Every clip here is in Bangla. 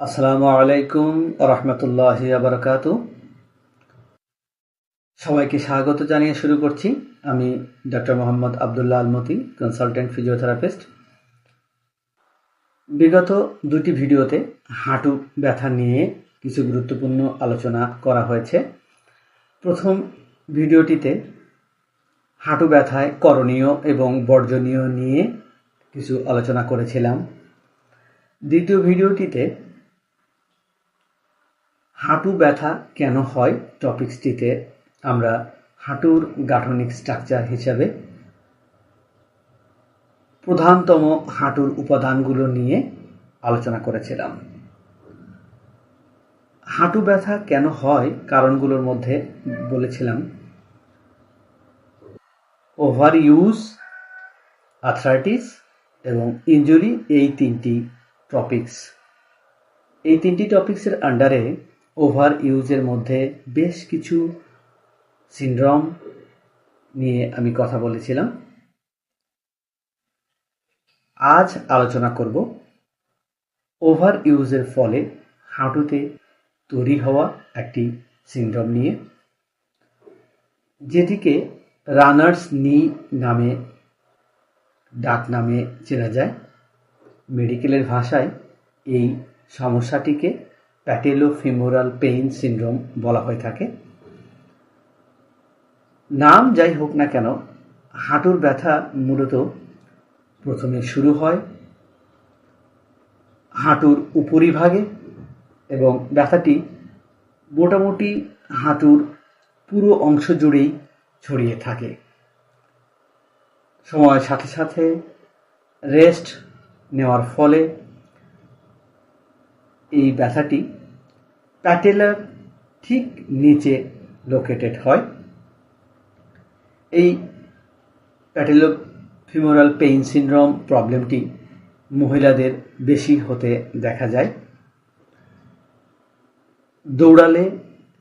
আসসালামু আলাইকুম রহমতুল্লাহ বারকাত। সবাইকে স্বাগত জানিয়ে শুরু করছি। আমি doctor Mohammad Abdullah Almati consultant physiotherapist বিগত দুটি ভিডিওতে হাঁটু ব্যথা নিয়ে কিছু গুরুত্বপূর্ণ আলোচনা করা হয়েছে। প্রথম ভিডিওটিতে হাঁটু ব্যথায় করণীয় এবং বর্জনীয় নিয়ে কিছু আলোচনা করেছিলাম। দ্বিতীয় ভিডিওটিতে হাঁটু ব্যথা কেন হয় টপিক্সটিতে আমরা হাঁটুর গাঠনিক স্ট্রাকচার হিসাবে প্রধানতম হাঁটুর উপাদানগুলো নিয়ে আলোচনা করেছিলাম। হাঁটু ব্যথা কেন হয় কারণগুলোর মধ্যে বলেছিলাম। ওভার ইউজ আথরাইটিস এবং ইঞ্জুরি এই তিনটি টপিক্স। এই তিনটি টপিক্সের আন্ডারে ওভার ইউজের মধ্যে বেশ কিছু সিন্ড্রম নিয়ে আমি কথা বলেছিলাম। আজ আলোচনা করব ওভার ইউজের ফলে হাঁটুতে তৈরি হওয়া একটি সিন্ড্রোম নিয়ে, যেটিকে রানার্স নি নামে, ডাক নামে চেনা যায়। মেডিকেলের ভাষায় এই সমস্যাটিকে প্যাটেলোফিমোরাল পেইন সিন্ড্রোম বলা হয়ে থাকে। নাম যাই হোক না কেন, হাঁটুর ব্যথা মূলত প্রথমে শুরু হয় হাঁটুর উপরিভাগে এবং ব্যথাটি মোটামুটি হাঁটুর পুরো অংশ জুড়েই ছড়িয়ে থাকে। সময়ের সাথে সাথে রেস্ট নেওয়ার ফলে এই ব্যথাটি প্যাটেলার ঠিক নিচে লোকেটেড হয়। এই প্যাটেলো ফিমোরাল পেইন সিনড্রোম প্রবলেমটি মহিলাদের বেশি হতে দেখা যায়। দৌড়ালে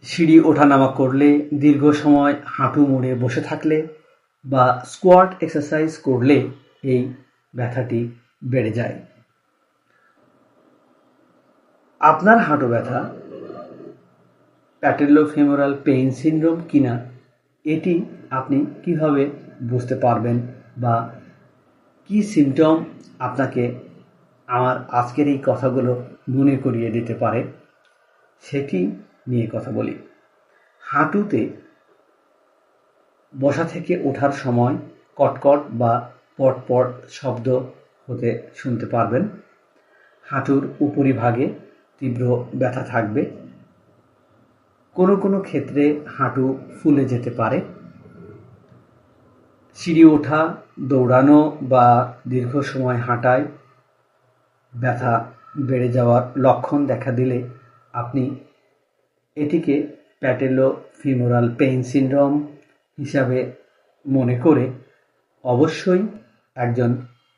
সিঁড়ি ওঠানামা করলে, দীর্ঘ সময় হাঁটু মুড়ে বসে থাকলে বা স্কোয়াট এক্সারসাইজ করলে এই ব্যথাটি বেড়ে যায়। আপনার হাঁটু ব্যথা, প্যাটেলোফেমোরাল পেইন সিনড্রোম কিনা, এটি আপনি কীভাবে বুঝতে পারবেন বা কি সিমটম আপনাকে আমার আজকের এই কথাগুলো মনে করিয়ে দিতে পারে, সেটি নিয়ে কথা বলি। হাঁটুতে বসা থেকে ওঠার সময় কটকট বা পটপট শব্দ হতে শুনতে পারবেন। হাঁটুর উপরিভাগে তীব্র ব্যথা থাকবে। কোনো কোনো ক্ষেত্রে হাঁটু ফুলে যেতে পারে। সিঁড়ি ওঠা, দৌড়ানো বা দীর্ঘ সময় হাঁটায় ব্যথা বেড়ে যাওয়ার লক্ষণ দেখা দিলে আপনি এটিকে প্যাটেলো ফিমোরাল পেইন সিন্ড্রোম হিসাবে মনে করে অবশ্যই একজন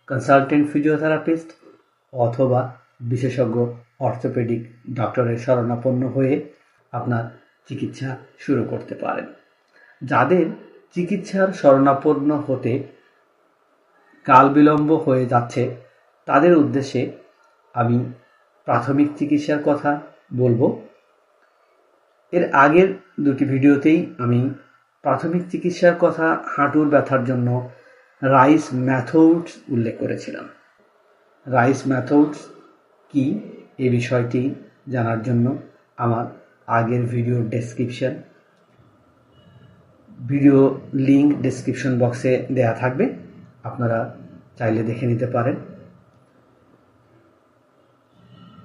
কনসালটেন্ট ফিজিওথেরাপিস্ট অথবা বিশেষজ্ঞ অর্থোপেডিক ডক্টরের শরণাপন্ন হয়ে আপনার চিকিৎসা শুরু করতে পারেন। যাদের চিকিৎসার শরণাপন্ন হতে কাল বিলম্ব হয়ে যাচ্ছে, তাদের উদ্দেশ্যে আমি প্রাথমিক চিকিৎসার কথা বলব। এর আগের দুটি ভিডিওতেই আমি প্রাথমিক চিকিৎসার কথা হাঁটুর ব্যথার জন্য রাইস ম্যাথডস উল্লেখ করেছিলাম। রাইস ম্যাথডস কি? এই বিষয়টি জানার জন্য আমার আগের video description video link description বক্সে দেয়া থাকবে। আপনারা চাইলে দেখে নিতে পারেন।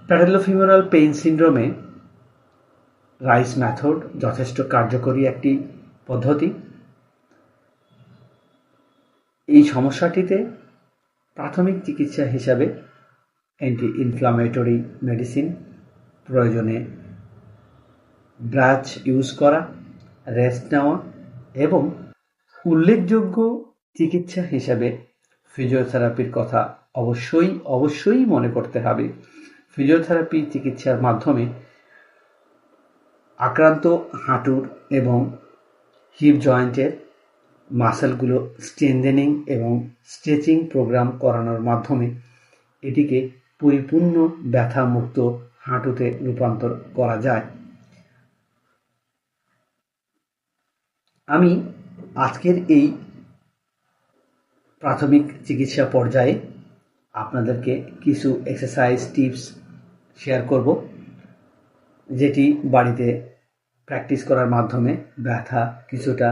প্যারালোফিমোরাল পেইন সিন্ড্রোমে রাইস ম্যাথড যথেষ্ট কার্যকরী একটি পদ্ধতি। এই সমস্যাটিতে প্রাথমিক চিকিৎসা হিসাবে অ্যান্টি ইনফ্লামেটরি মেডিসিন প্রয়োজনে ব্রাচ ইউজ করা রেস্ট নেওয়া এবং উল্লেখযোগ্য চিকিৎসা হিসাবে ফিজিওথেরাপির কথা অবশ্যই অবশ্যই মনে করতে হবে। ফিজিওথেরাপি চিকিৎসার মাধ্যমে আক্রান্ত হাঁটুর এবং হিপ জয়েন্টের মাসেলগুলো স্ট্রেন্দেনিং এবং স্ট্রেচিং প্রোগ্রাম করানোর মাধ্যমে এটিকে পরিপূর্ণ ব্যথামুক্ত হাঁটুতে রূপান্তর করা যায়। আমি আজকের এই প্রাথমিক চিকিৎসা পর্যায়ে আপনাদেরকে কিছু এক্সারসাইজ টিপস শেয়ার করব, যেটি বাড়িতে প্র্যাকটিস করার মাধ্যমে ব্যথা কিছুটা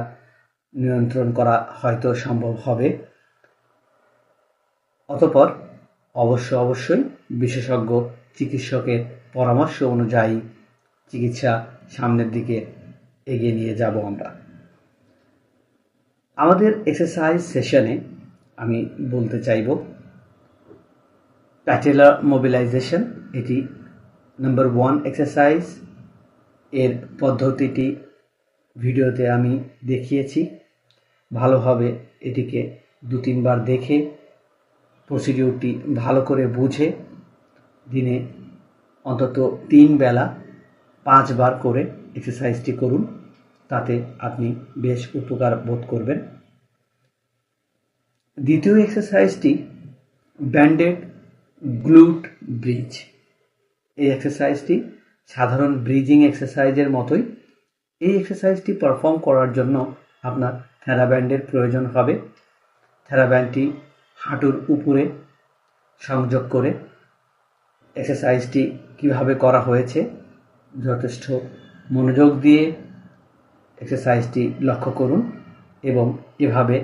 নিয়ন্ত্রণ করা হয়তো সম্ভব হবে। অতপর অবশ্য অবশ্যই বিশেষজ্ঞ চিকিৎসকের পরামর্শ অনুযায়ী চিকিৎসা সামনের দিকে এগিয়ে নিয়ে যাব আমরা। আমাদের এক্সারসাইজ সেশনে আমি বলতে চাইব, প্যাটেলার মোবিলাইজেশন, এটি নাম্বার ওয়ান এক্সারসাইজ। এর পদ্ধতিটি ভিডিওতে আমি দেখিয়েছি। ভালোভাবে এটিকে দু তিনবার দেখে প্রসিডিউরটি ভালো করে বুঝে দিনে অন্তত তিন বেলা পাঁচবার করে এক্সারসাইজটি করুন, তাতে আপনি বেশ উপকার বোধ করবেন। দ্বিতীয় এক্সারসাইজটি ব্যান্ডেড গ্লুট ব্রিজ এই এক্সারসাইজটি সাধারণ ব্রিজিং এক্সারসাইজের মতোই। এই এক্সারসাইজটি পারফর্ম করার জন্য আপনার থ্যারাব্যান্ডের প্রয়োজন হবে। থ্যারাব্যান্ডটি হাঁটুর উপরে সংযোগ করে এক্সারসাইজটি কীভাবে করা হয়েছে যথেষ্ট মনোযোগ দিয়ে এক্সারসাইজটি লক্ষ্য করুন এবং এভাবে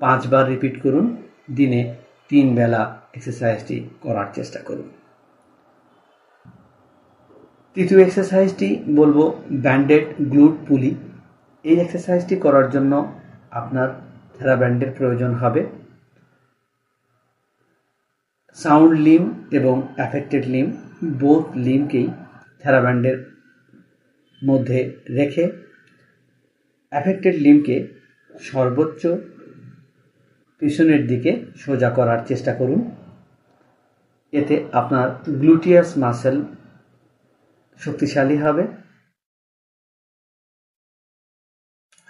পাঁচবার রিপিট করুন, দিনে তিন বেলা এক্সারসাইজটি করার চেষ্টা করুন। তৃতীয় এক্সারসাইজটি বলব ব্যান্ডেড গ্লুট পুলি এই এক্সারসাইজটি করার জন্য আপনার থ্যারাব্যান্ডের প্রয়োজন হবে। সাউন্ড লিম এবং অ্যাফেক্টেড লিম, বোথ লিমকেই থ্যারাব্যান্ডের মধ্যে রেখে অ্যাফেক্টেড লিমকে সর্বোচ্চ পিছনের দিকে সোজা করার চেষ্টা করুন। এতে আপনার গ্লুটিয়াস মাসেল শক্তিশালী হবে।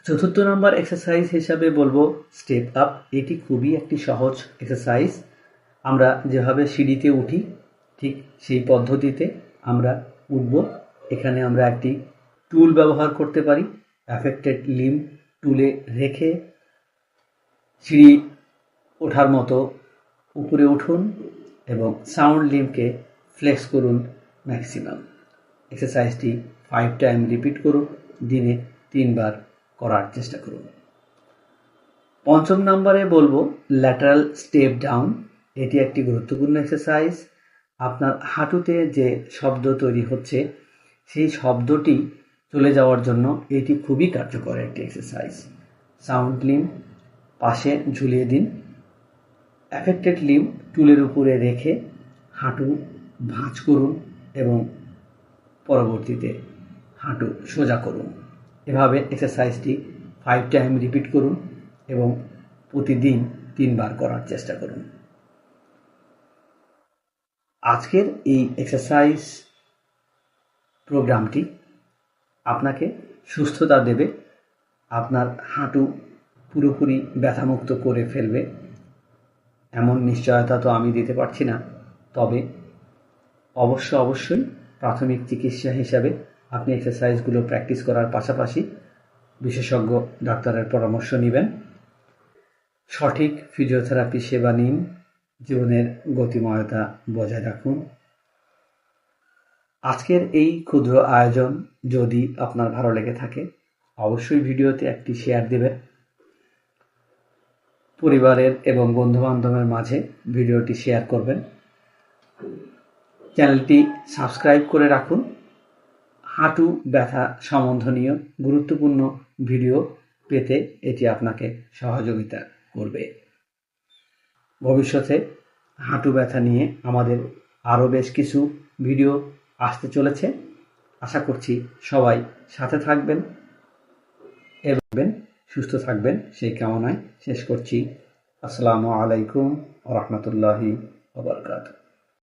চতুর্থ নম্বর এক্সারসাইজ হিসাবে বলব স্টেপ আপ। এটি খুবই একটি সহজ এক্সারসাইজ। আমরা যেভাবে সিঁড়িতে উঠি, ঠিক সেই পদ্ধতিতে আমরা উঠব। এখানে আমরা একটি টুল ব্যবহার করতে পারি অ্যাফেক্টেড লিম টুলে রেখে সিঁড়ি ওঠার মতো উপরে উঠুন এবং সাউন্ড লিমকে ফ্লেক্স করুন ম্যাক্সিমাম এক্সারসাইজটি ফাইভ টাইম রিপিট করুন, দিনে তিনবার করার চেষ্টা করুন। পঞ্চম নম্বরে বলব ল্যাটারাল স্টেপ ডাউন এটি একটি গুরুত্বপূর্ণ এক্সারসাইজ আপনার হাঁটুতে যে শব্দ তৈরি হচ্ছে, সেই শব্দটি চলে যাওয়ার জন্য এটি খুবই কার্যকর একটি এক্সারসাইজ সাউন্ড লিম পাশে ঝুলিয়ে দিন। অ্যাফেক্টেড লিম টুলের উপরে রেখে হাঁটু ভাঁজ করুন এবং পরবর্তীতে হাঁটু সোজা করুন। এভাবে এক্সারসাইজটি ফাইভ টাইম রিপিট করুন এবং প্রতিদিন তিনবার করার চেষ্টা করুন। আজকের এই এক্সারসাইজ প্রোগ্রামটি আপনাকে সুস্থতা দেবে, আপনার হাঁটু পুরোপুরি ব্যথামুক্ত করে ফেলবে। এমন নিশ্চয়তা তো আমি দিতে পারছি না, তবে অবশ্য অবশ্যই প্রাথমিক চিকিৎসা হিসাবে আপনি এক্সারসাইজগুলো প্র্যাকটিস করার পাশাপাশি বিশেষজ্ঞ ডাক্তারের পরামর্শ নেবেন। সঠিক ফিজিওথেরাপি সেবা নিন জীবনের গতিময়তা বজায় রাখুন। আজকের এই ক্ষুদ্র আয়োজন যদি আপনার ভালো লেগে থাকে, অবশ্যই ভিডিওতে একটি শেয়ার দেবেন। পরিবারের এবং বন্ধুবান্ধবের মাঝে ভিডিওটি শেয়ার করবেন। চ্যানেলটি সাবস্ক্রাইব করে রাখুন। হাঁটু ব্যথা সম্বন্ধনীয় গুরুত্বপূর্ণ ভিডিও পেতে এটি আপনাকে সহযোগিতা করবে। ভবিষ্যতে হাঁটু ব্যথা নিয়ে আমাদের আরও বেশ কিছু ভিডিও আসতে চলেছে। আশা করছি সবাই সাথে থাকবেন এবং সুস্থ থাকবেন। সেই কামনায় শেষ করছি। আসসালামু আলাইকুম রহমতুল্লাহি ওবরকাতুহ